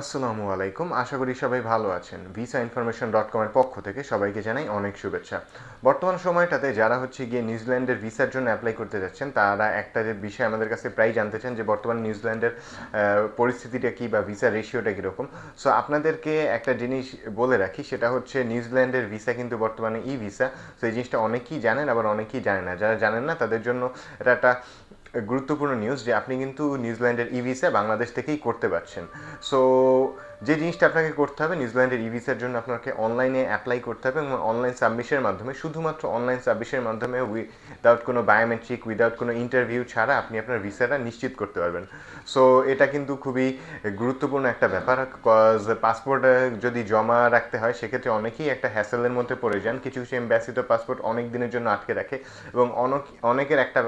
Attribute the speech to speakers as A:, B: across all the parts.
A: আসসালামু আলাইকুম। আশা করি সবাই ভালো আছেন। ভিসা ইনফরমেশন ডট কমের পক্ষ থেকে সবাইকে জানাই অনেক শুভেচ্ছা। বর্তমান সময়টাতে যারা হচ্ছে গিয়ে নিউজিল্যান্ডের ভিসার জন্য অ্যাপ্লাই করতে যাচ্ছেন, তারা একটা যে বিষয় আমাদের কাছে প্রায় জানতে চান যে বর্তমান নিউজিল্যান্ডের পরিস্থিতিটা কী বা ভিসা রেশিওটা কীরকম? সো আপনাদেরকে একটা জিনিস বলে রাখি, সেটা হচ্ছে নিউজিল্যান্ডের ভিসা কিন্তু বর্তমানে ই ভিসা তো এই জিনিসটা অনেকেই জানেন, আবার অনেকেই জানে না। যারা জানেন না, তাদের জন্য এটা একটা গুরুত্বপূর্ণ নিউজ যে আপনি কিন্তু নিউজিল্যান্ডের ই ভিসা বাংলাদেশ থেকেই করতে পারছেন। সো যে জিনিসটা আপনাকে করতে হবে নিউজিল্যান্ডের ই ভিসার জন্য আপনাকে অনলাইনে অ্যাপ্লাই করতে হবে এবং অনলাইন সাবমিশনের মাধ্যমে, শুধুমাত্র অনলাইন সাবমিশনের মাধ্যমে উইদাউট কোনো বায়োমেট্রিক উইদাউট কোনো ইন্টারভিউ ছাড়া আপনি আপনার ভিসাটা নিশ্চিত করতে পারবেন। সো এটা কিন্তু খুবই গুরুত্বপূর্ণ একটা ব্যাপার কজ পাসপোর্ট যদি জমা রাখতে হয়, সেক্ষেত্রে অনেকেই একটা হ্যাসেলের মধ্যে পড়ে যান। কিছু কিছু এম্বাসি তো পাসপোর্ট অনেক দিনের জন্য আটকে রাখে এবং অনেক, অনেকের একটা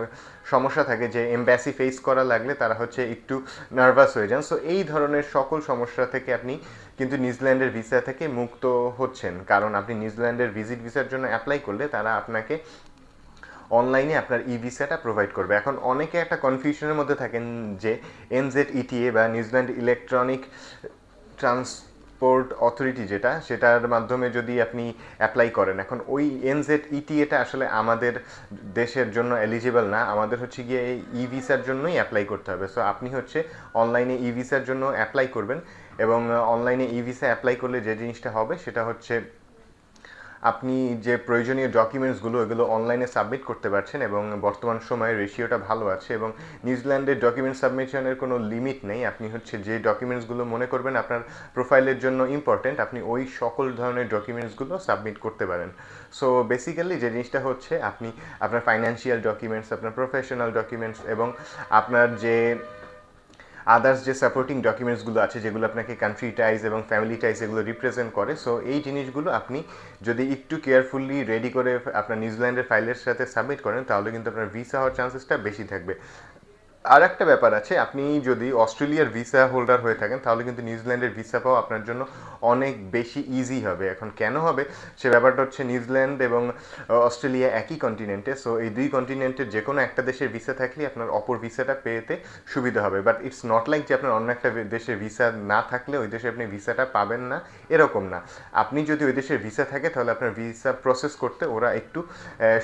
A: সমস্যা থাকে যে এম্বাসি ফেস করা লাগলে তারা হচ্ছে একটু নার্ভাস হয়ে যান। সো এই ধরনের সকল সমস্যা থেকে আপনি কিন্তু নিউজিল্যান্ডের ভিসা থেকে মুক্ত হচ্ছেন। কারণ আপনি নিউজিল্যান্ডের ভিজিট ভিসার জন্য অ্যাপ্লাই করলে তারা আপনাকে অনলাইনে আপনার ই ভিসাটা প্রোভাইড করবে। এখন অনেকে একটা কনফিউশনের মধ্যে থাকেন যে N Z E T A বা New Zealand electronic transport authority যেটা, সেটার মাধ্যমে যদি আপনি অ্যাপ্লাই করেন। এখন ওই এনজেড ইটি এটা আসলে আমাদের দেশের জন্য এলিজিবল না, আমাদের হচ্ছে গিয়ে এই ই ভিসার জন্যই অ্যাপ্লাই করতে হবে। সো আপনি হচ্ছে অনলাইনে ই ভিসার জন্য অ্যাপ্লাই করবেন এবং অনলাইনে ই ভিসা অ্যাপ্লাই করলে যে জিনিসটা হবে, সেটা হচ্ছে আপনি যে প্রয়োজনীয় ডকুমেন্টসগুলো এগুলো অনলাইনে সাবমিট করতে পারছেন এবং বর্তমান সময়ে রেশিওটা ভালো আছে এবং নিউজিল্যান্ডের ডকুমেন্ট সাবমিশনের কোনো লিমিট নেই। আপনি হচ্ছে যে ডকুমেন্টসগুলো মনে করবেন আপনার প্রোফাইলের জন্য ইম্পর্টেন্ট আপনি ওই সকল ধরনের ডকুমেন্টসগুলো সাবমিট করতে পারেন। সো বেসিক্যালি যে জিনিসটা হচ্ছে, আপনি আপনার ফাইন্যান্সিয়াল ডকুমেন্টস আপনার প্রফেশনাল ডকুমেন্টস এবং আপনার যে আদার্স যে সাপোর্টিং ডকুমেন্টসগুলো আছে, যেগুলো আপনাকে কান্ট্রি টাইজ এবং ফ্যামিলি টাইজ এগুলো রিপ্রেজেন্ট করে সো এই জিনিসগুলো আপনি যদি একটু কেয়ারফুলি রেডি করে আপনার নিউজিল্যান্ডের ফাইলের সাথে সাবমিট করেন, তাহলে কিন্তু আপনার ভিসা হওয়ার চান্সেসটা বেশি থাকবে। আর একটা ব্যাপার আছে, আপনি যদি অস্ট্রেলিয়ার ভিসা হোল্ডার হয়ে থাকেন, তাহলে কিন্তু নিউজিল্যান্ডের ভিসা পাওয়া আপনার জন্য অনেক বেশি ইজি হবে। এখন কেন হবে? সে ব্যাপারটা হচ্ছে নিউজিল্যান্ড এবং অস্ট্রেলিয়া একই কন্টিনেন্টে সো এই দুই কন্টিনেন্টের যে কোনো একটা দেশের ভিসা থাকলে আপনার অপর ভিসাটা পেতে সুবিধা হবে। বাট ইটস নট লাইক যে আপনার অন্য একটা দেশের ভিসা না থাকলে ওই দেশে আপনি ভিসাটা পাবেন না, এরকম না। আপনি যদি ওই দেশের ভিসা থাকে, তাহলে আপনার ভিসা প্রসেস করতে ওরা একটু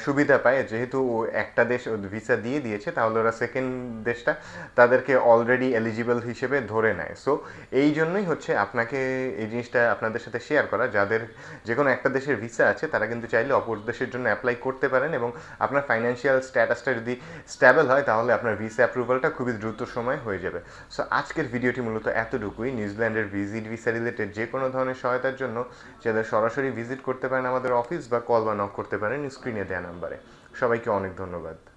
A: সুবিধা পায়। যেহেতু একটা দেশ ভিসা দিয়ে দিয়েছে, তাহলে ওরা সেকেন্ড দেশটা তাদেরকে অলরেডি এলিজিবল হিসেবে ধরে নেয়। সো এই জন্যই হচ্ছে আপনাকে এই জিনিসটা আপনাদের সাথে শেয়ার করা। যাদের যে কোনো একটা দেশের ভিসা আছে, তারা কিন্তু চাইলে অপর দেশের জন্য অ্যাপ্লাই করতে পারেন এবং আপনার ফাইন্যান্সিয়াল স্ট্যাটাসটা যদি স্ট্যাবল হয়, তাহলে আপনার ভিসা অ্যাপ্রুভালটা খুবই দ্রুত সময় হয়ে যাবে। সো আজকের ভিডিওটি মূলত এতটুকুই। নিউজিল্যান্ডের ভিজিট ভিসা রিলেটেড যে কোনো ধরনের সহায়তার জন্য যাদের সরাসরি ভিজিট করতে পারেন আমাদের অফিস বা কল বা নক করতে পারেন স্ক্রিনে দেওয়া নাম্বারে সবাইকে অনেক ধন্যবাদ।